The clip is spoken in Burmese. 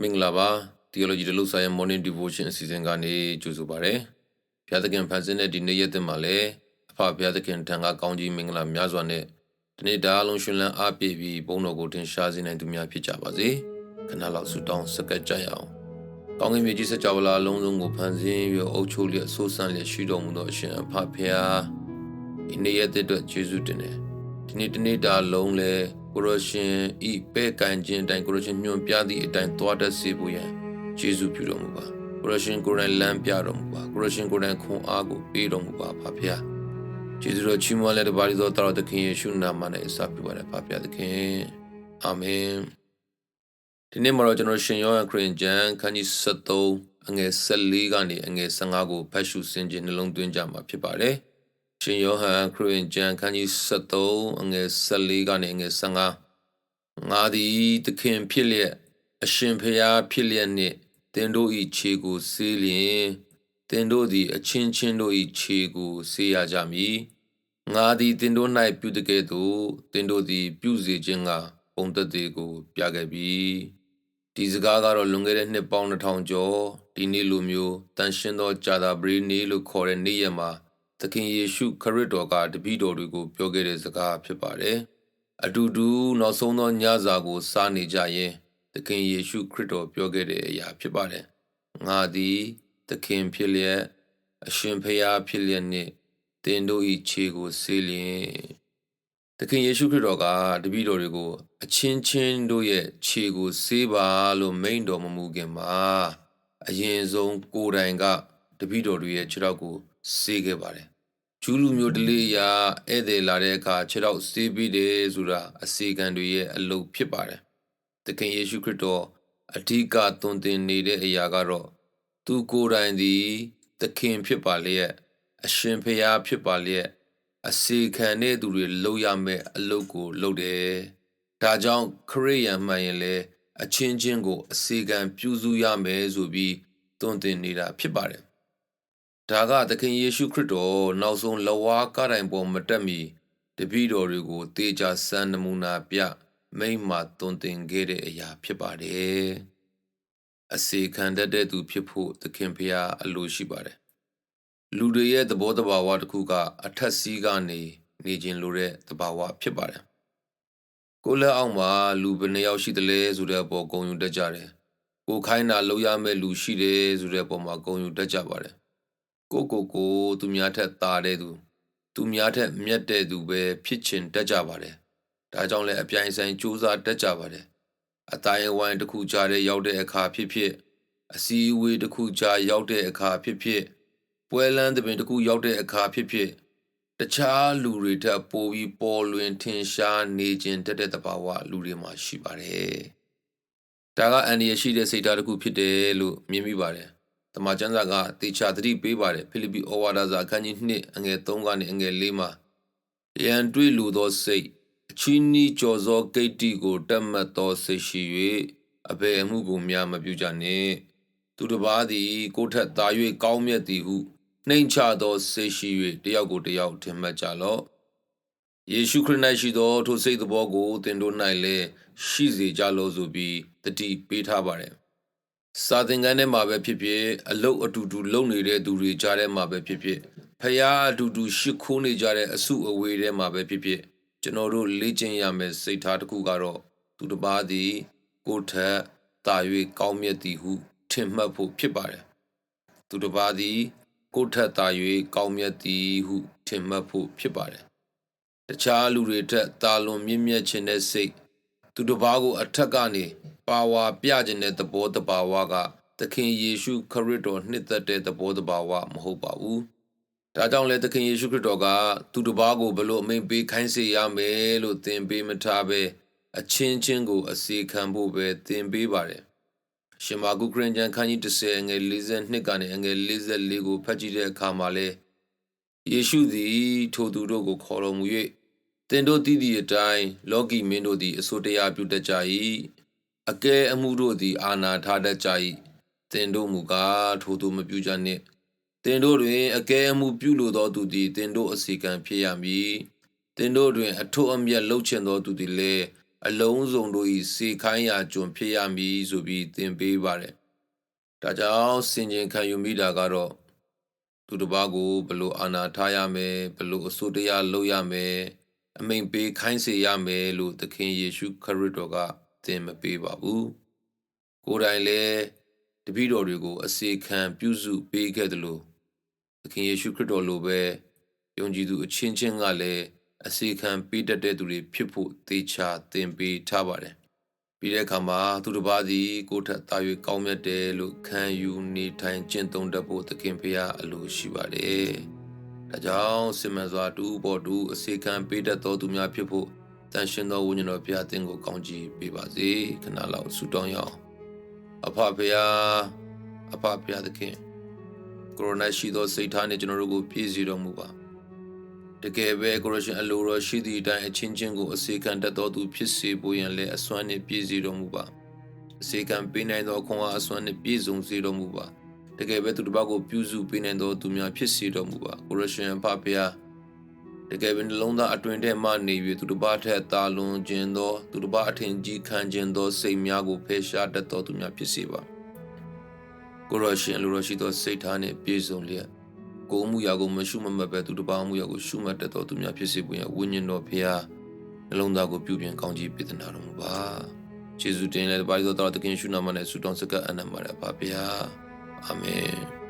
မင်္ဂလာပါ Theology တလို့ဆိုင်ရဲ့ Morning Devotion အစီအစဉ်ကနေကြိုဆိုပါရစေ။ဘုရားသခင်ဖန်ဆင်းတဲ့ဒီနေ့ရက်သစ်မှာလည်းအဖဘုရားသခင်ထံကကောင်းကြီးမင်္ဂလာများစွာနဲ့ဒီနေ့ဒါအလုံးရှင်လန်းအားပြည့်ပြီးဘုန်းတော်ကိုထင်ရှားစေနိုင်သူများဖြစ်ကြပါစေ။ခဏလောက်ဆုတောင်းစကတ်ကြရအောင်။ကောင်းကင်မြေကြီးစကြဝဠာအလုံးစုံကိုဖန်ဆင်းပြီးအုပ်ချုပ်လျက်ဆိုးဆန့်လျက်ရှိတော်မူသောအရှင်အဖဘုရားဒီနေ့ရက်သစ်အတွက်ယေရှုတင်တယ်။ ဒီနေ့တနေ့တာလုံးလည်းကိုရရှင်ဤပဲ့ကန်ခြင်းအတိုင်းကိုရရှင်ညွန်ပြသည့်အတိုင်းသွားတတ်စေဖို့ရန်ယေရှုပြုတော်မူပါကိုရရှင်ကိုယ်တိုင်လမ်းပြတော်မူပါကိုရရှင်ကိုယ်တိုင်ခွန်အားကိုပေးတော်မူပါဖဖျားယေရှုတော်ချီးမွမ်းလက်တပါးသောတော်သခင်ယေရှုနာမနဲ့အစပြုပါရဖဖျားသခင်အာမင်ဒီနေ့မှာတော့ကျွန်တော်ရှင်ယောဟန်ခရစ်ကျမ်းခန်းကြီး73အငယ်14ကနေအငယ်15ကိုဖတ်ရှုဆင်ခြင်နှလုံးသွင်းကြမှာဖြစ်ပါတယ် ရှင်ယောဟန်ခရစ်ကျမ်းခန်းကြီး73အငယ်14ကနေအငယ်15ငါသည်သခင်ဖြစ်လျက်အရှင်ဖျားဖြစ်လျက်နှင့်တင်တို့ဤခြေကိုဆေးလျင်တင်တို့သည်အချင်းချင်းတို့ဤခြေကိုဆေးရကြမည်ငါသည်တင်တို့၌ပြုတကဲ့သို့တင်တို့သည် ပြုစေခြင်းကပုံသက်သေးကို ပြခဲ့ပြီဒီစကားကတော့လွန်ခဲ့တဲ့နှစ်ပေါင်း2000ကျော်ဒီနေ့လိုမျိုးတန်ရှင်းသောဂျာသာပရီနေလို့ခေါ်တဲ့နေ့ရက်မှာ သခင်ယေရှုခရစ်တော်ကတပည့်တော်တွေကိုပြောခဲ့တဲ့စကားဖြစ်ပါတယ်။အတူတူနောက်ဆုံးသောညစာကို စားနေကြရင်သခင်ယေရှုခရစ်တော်ပြောခဲ့တဲ့အရာဖြစ်ပါတယ်။ငါသည်သခင်ဖြစ်လျက်အရှင်ဖျားဖြစ်လျက်နှင့်တင်တို့၏ခြေကိုဆေးလျင်သခင်ယေရှုခရစ်တော်ကတပည့်တော်တွေကို အချင်းချင်းတို့ရဲ့ခြေကိုဆေးပါလို့မိန့်တော်မမူခင်မှာအရင်ဆုံးကိုယ်တိုင်ကတပည့်တော်တွေရဲ့ခြေထောက်ကို ဆေးခဲ့ပါတယ်ဂျူးလူမျိုးတလေးရာဧည့်သည်လာတဲ့အခါခြေထောက်ဆေးပြီးတယ်ဆိုတာအစီကံတွေရဲ့အလုပ်ဖြစ်ပါတယ်သခင်ယေရှုခရစ်တော်အဓိကသွန်သင်နေတဲ့အရာကတော့သူကိုယ်တိုင်သည်သခင်ဖြစ်ပါလျက်အရှင်ဖျားဖြစ်ပါလျက်အစီခံတဲ့သူတွေလုပ်ရမယ့်အလုပ်ကိုလုပ်တယ်။ဒါကြောင့်ခရိယန်မှန်ရင်လည်းအချင်းချင်းကို အစီခံပြုစုရမယ်ဆိုပြီးသွန်သင်နေတာဖြစ်ပါတယ်။ ဒါကသခင်ယေရှုခရစ်တော်နောက်ဆုံးလဝါကားတိုင်ပေါ်မတက်မီတပည့်တော်တွေကိုတေချာစံနမူနာပြမိမ့်မှသွန်သင်ခဲ့တဲ့အရာဖြစ်ပါတယ်။အစီခံတတ်တဲ့သူဖြစ်ဖို့သခင်ဖျားအလိုရှိပါတယ်။လူတွေရဲ့သဘောတဘာဝတစ်ခုကအထက်စီးကနေနေခြင်းလိုတဲ့သဘာဝဖြစ်ပါတယ်။ကိုလက်အောက်မှာလူဘယ်နှယောက်ရှိသလဲဆိုတဲ့အပေါ်ဂုဏ်ယူတတ်ကြတယ်။ကိုခိုင်းတာလုပ်ရမယ့်လူရှိတယ်ဆိုတဲ့အပေါ်မှာဂုဏ်ယူတတ်ကြပါတယ်။ ကိုကိုကိုသူများထက်သာတဲ့သူ သူများထက်မြတ်တဲ့သူပဲဖြစ်ချင်တတ်ကြပါတယ်ဒါကြောင့်လည်းအပြိုင်ဆိုင်စူးစမ်းတတ်ကြပါတယ်အတိုင်းအဝိုင်းတစ်ခုကြားတဲ့ရောက်တဲ့အခါဖြစ်ဖြစ်အစည်းအဝေးတစ်ခုကြားရောက်တဲ့အခါဖြစ်ဖြစ်ပွဲလန်းသဘင်တစ်ခုရောက်တဲ့အခါဖြစ်ဖြစ်တခြားလူတွေထက်ပိုပြီးပေါ်လွင်ထင်ရှားနေခြင်းတတ်တဲ့တဘာဝလူတွေမှာရှိပါတယ်ဒါကအန်ဒီရရှိတဲ့စိတ်ဓာတ်တစ်ခုဖြစ်တယ်လို့မြင်မိပါတယ် တမန်ကျမ်းစာကတေချာသတိပေးပါတယ်ဖိလိပ္ပိဩဝါဒစာအခန်းကြီး2အငယ်3ကနေအငယ်4မှာရန်တွေ့လူသောစိတ်အချီးနီးကြော်စောဂိတ်တီကိုတက်မှတ်သောစိတ်ရှိ၍အဘယ်အမှုကိုများမပြုကြနှင့်သူတစ်ပါးသည်ကိုထက်သာ၍ကောင်းမြတ်သည်ဟုနှိမ်ချသောစိတ်ရှိ၍တယောက်ကိုတယောက်ထင်မှတ်ကြလော့ယေရှုခရစ်၌ရှိသောထိုစိတ်သဘောကိုသင်တို့၌လည်းရှိစေကြလော့ဆိုပြီးတတိပေးထားပါတယ် စာသင်ခန်းထဲမှာပဲဖြစ်ဖြစ်အလုတ်အတူတူလုပ်နေတဲ့သူတွေကြားထဲမှာပဲဖြစ်ဖြစ်ဖျားအတူတူရှ िख ိုးနေကြတဲ့အစုအဝေးထဲမှာပဲဖြစ်ဖြစ်ကျွန်တော်တို့လေ့ကျင့်ရမယ့်စိတ်ထားတစ်ခုကတော့သူတစ်ပါးသည်ကိုယ်ထက်တာ၍ကောင်းမြတ်သည်ဟုထင်မှတ်ဖို့ဖြစ်ပါတယ်သူတစ်ပါးသည်ကိုယ်ထက်တာ၍ကောင်းမြတ်သည်ဟုထင်မှတ်ဖို့ဖြစ်ပါတယ်တခြားလူတွေထက်တာလွန်မြင့်မြတ်ခြင်းတဲ့စိတ်သူတစ်ပါးကိုအထက်ကနေ ပါဝါပြခြင်းတဲ့သဘောတဘာဝကသခင်ယေရှုခရစ်တော်နှစ်သက်တဲ့သဘောတဘာဝမဟုတ်ပါဘူး။ဒါကြောင့်လည်းသခင်ယေရှုခရစ်တော်ကသူတစ်ပါးကိုဘလို့အမိန်ပေးခိုင်းစေရမယ်လို့သင်ပေးမထားပဲအချင်းချင်းကိုအစီခံဖို့ပဲသင်ပေးပါတယ်။ရှင်မာကုခရစ်ယာန်ခန်းကြီး30အငယ်42ကနေအငယ်44ကိုဖတ်ကြည့်တဲ့အခါမှာလဲယေရှုသည်ထိုသူတို့ကိုခေါ်တော်မူ၍သင်တို့တည်သည့်အတိုင်းလောကီမင်းတို့သည်အစိုးတရားပြုတတ်ကြ၏ အကဲအမှုတို့သည် အာနာထားတတ်ကြ၏တင်တို့မူကားထိုသူမပြုကြနှင့်တင်တို့တွင်အကဲအမှုပြုလိုသောသူသည်တင်တို့အစီကံဖြစ်ရမည်တင်တို့တွင် အထွတ်အမြတ်လှုပ်ချင်သောသူသည်လည်းအလုံးစုံတို့ဤစေခိုင်းရာကျွန်ဖြစ်ရမည်ဆိုပြီးသင်ပေးပါတယ်ဒါကြောင့်စင်ကြင်ခံယူမိတာကတော့သူတစ်ပါးကိုဘလို့အာနာထားရမယ်ဘလို့အစိုးတရားလုပ်ရမယ်အမိန်ပေးခိုင်းစေရမယ်လို့သခင်ယေရှုခရစ်တော်က သင်မပေးပါဘူးကိုယ်တိုင်လည်းတပည့်တော်တွေကိုအစေခံပြုစုပေးခဲ့တယ်လို့သခင်ယေရှုခရစ်တော်လိုပဲယုံကြည်သူအချင်းချင်းကလည်းအစေခံပေးတတ်တဲ့သူတွေဖြစ်ဖို့သေချာသင်ပေးထားပါတယ်ပြီးတဲ့အခါမှာသူတစ်ပါးစီကိုယ်ထက်တာ၍ကောင်းမြတ်တယ်လို့ခံယူနေထိုင်ကျင့်သုံးတတ်ဖို့သခင်ဖရာအလိုရှိပါတယ်ဒါကြောင့်စင်မစွာတူပေါ်တူအစေခံပေးတတ်သောသူများဖြစ်ဖို့ တန်ရှင်သောဝိညာဉ်တော်ဘုရားသင်ကိုကောင်းချီးပေးပါစေခဏလောက်ဆုတောင်းရအောင်အဖဖရာအဖဖရာသခင်ကိုရိုနာရှိသောစိတ်ထားနဲ့ကျွန်တော်တို့ကိုပြည့်စုံတော်မူပါတကယ်ပဲကိုရရှင်အလိုတော်ရှိသည့်အတိုင်းအချင်းချင်းကိုအစေခံတတ်သောသူဖြစ်စေဖို့ရန်လည်းအစွမ်းနှင့်ပြည့်စုံတော်မူပါအစေခံပေးနိုင်သောခွန်အားအစွမ်းနှင့်ပြည့်စုံစေတော်မူပါတကယ်ပဲသူတစ်ပါးကိုပြုစုပေးနိုင်သောသူများဖြစ်စေတော်မူပါကိုရရှင်အဖဖရာတ ကယ်ပဲနှလုံးသားအတွင်ထဲမှနေ၍သူတစ်ပါးထက်သာလွန်ခြင်းသော သူတစ်ပါးအထင်ကြီးခံခြင်းသော စိတ်များကိုဖယ်ရှားတတ်သောသူများဖြစ်စေပါကိုရရှင်အလိုတော်ရှိသောစိတ်ထားနှင့်ပြည့်စုံလျက်ကိုယ်မှုရာကိုမရှုမမတ်ပဲသူတစ်ပါးမှုရာကိုရှုမှတ်တတ်သောသူများဖြစ်စေပွင့်ရဝိညာဉ်တော်ဖရာနှလုံးသားကိုပြုပြင်ကောင်းကြီးပေးသနာတော်မူပါယေရှုတင်လည်းတပါးသောတော်သခင်ရှုနာမနဲ့ဆုတောင်းစကားအနံပါရပါဗျာအာမင်